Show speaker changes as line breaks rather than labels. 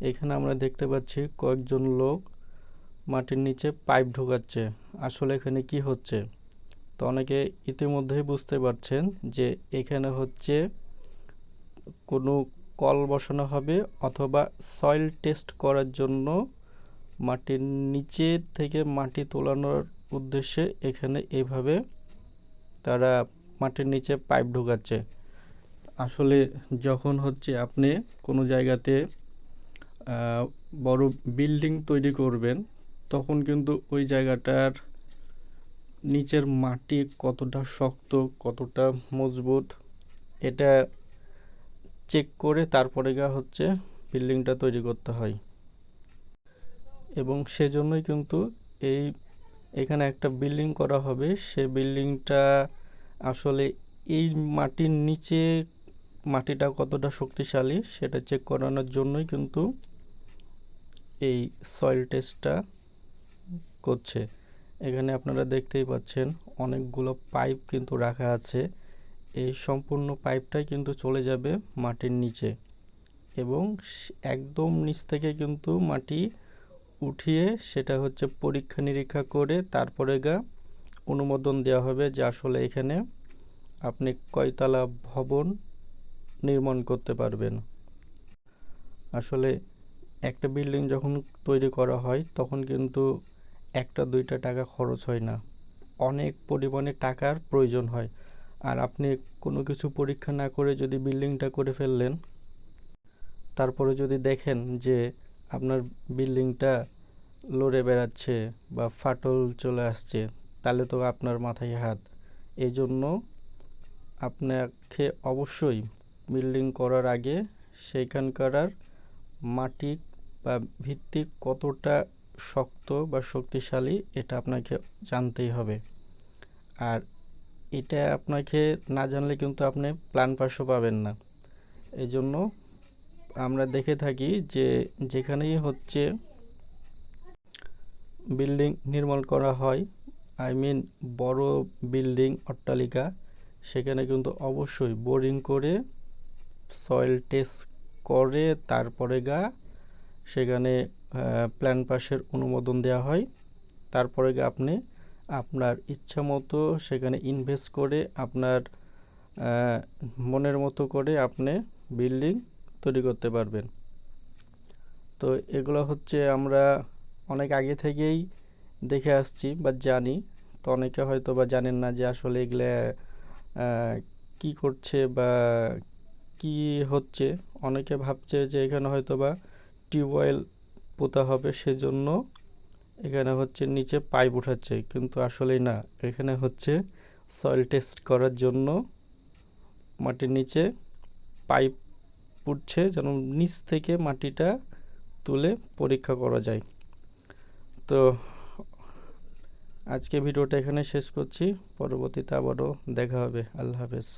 এখানে আমরা দেখতে পাচ্ছি কয়েকজন লোক মাটির নিচে পাইপ ঢোকাচ্ছে। আসলে এখানে কি হচ্ছে? তো অনেকে ইতিমধ্যেই বুঝতে পারছেন যে এখানে হচ্ছে কোনো কল বসানো হবে অথবা সয়েল টেস্ট করার জন্য মাটির নিচে থেকে মাটি তোলানোর উদ্দেশ্যে এখানে এভাবে তারা মাটির নিচে পাইপ ঢোকাচ্ছে। আসলে যখন হচ্ছে আপনি কোনো জায়গাতে বড় বিল্ডিং তৈরি করবেন, তখন কিন্তু ওই জায়গাটার নিচের মাটি কতটা শক্ত, কতটা মজবুত, এটা চেক করে তারপরে গা হচ্ছে বিল্ডিংটা তৈরি করতে হয়। এবং সেজন্যই কিন্তু এই এখানে একটা বিল্ডিং করা হবে, সে বিল্ডিংটা আসলে এই মাটির নিচে মাটিটা কতটা শক্তিশালী সেটা চেক করানোর জন্যই কিন্তু এই সয়েল টেস্টটা করছে। এখানে আপনারা দেখতেই পাচ্ছেন অনেকগুলো পাইপ কিন্তু রাখা আছে। এই সম্পূর্ণ পাইপটাই কিন্তু চলে যাবে মাটির নিচে এবং একদম নিচ থেকে কিন্তু মাটি উঠিয়ে সেটা হচ্ছে পরীক্ষা নিরীক্ষা করে তারপরে গা অনুমোদন দেওয়া হবে যে আসলে এখানে আপনি কয়তলা ভবন নির্মাণ করতে পারবেন। আসলে একটা বিল্ডিং যখন তৈরি করা হয়, তখন কিন্তু একটা, দুইটা টাকা খরচ হয় না। অনেক পরিমাণে টাকার প্রয়োজন হয়। আর আপনি কোনো কিছু পরীক্ষা না করে যদি বিল্ডিংটা করে ফেললেন, তারপরে যদি দেখেন যে আপনার বিল্ডিংটা লড়ে বেড়াচ্ছে বা ফাটল চলে আসছে, তাহলে তো আপনার মাথায় হাত। এই জন্য আপনাকে অবশ্যই বিল্ডিং করার আগে সেইখানকার মাটি বা ভিত্তি কতটা শক্ত বা শক্তিশালী, এটা আপনাকে জানতেই হবে। আর এটা আপনাকে না জানলে কিন্তু আপনি প্ল্যান পাশও পাবেন না। এই জন্য আমরা দেখে থাকি যে যেখানেই হচ্ছে বিল্ডিং নির্মাণ করা হয়, আই মিন বড় বিল্ডিং অট্টালিকা, সেখানে কিন্তু অবশ্যই বোরিং করে সয়েল টেস্ট করে তারপরে গা, সেখানে প্ল্যান পাসের অনুমোদন দেওয়া হয়। তারপরে গা আপনি আপনার ইচ্ছা মতো সেখানে ইনভেস্ট করে আপনার মনের মতো করে আপনি বিল্ডিং তৈরি করতে পারবেন। তো এগুলো হচ্ছে আমরা অনেক আগে থেকেই দেখে আসছি বা জানি। তো অনেকে হয়তো বা জানেন না যে আসলে এগুলো কি করছে বা কি হচ্ছে? অনেকে ভাবছে যে এখানে হয়তো বা টিউবওয়েল পোতা হবে, সেজন্য এখানে হচ্ছে নিচে পাইপ উঠাচ্ছে, কিন্তু আসলেই না। এখানে হচ্ছে সয়েল টেস্ট করার জন্য মাটির নিচে পাইপ উঠছে, যেন নিচ থেকে মাটিটা তুলে পরীক্ষা করা যায়। তো আজকে ভিডিওটা এখানে শেষ করছি। পরবর্তীতে আবারও দেখা হবে। আল্লাহ হাফেজ।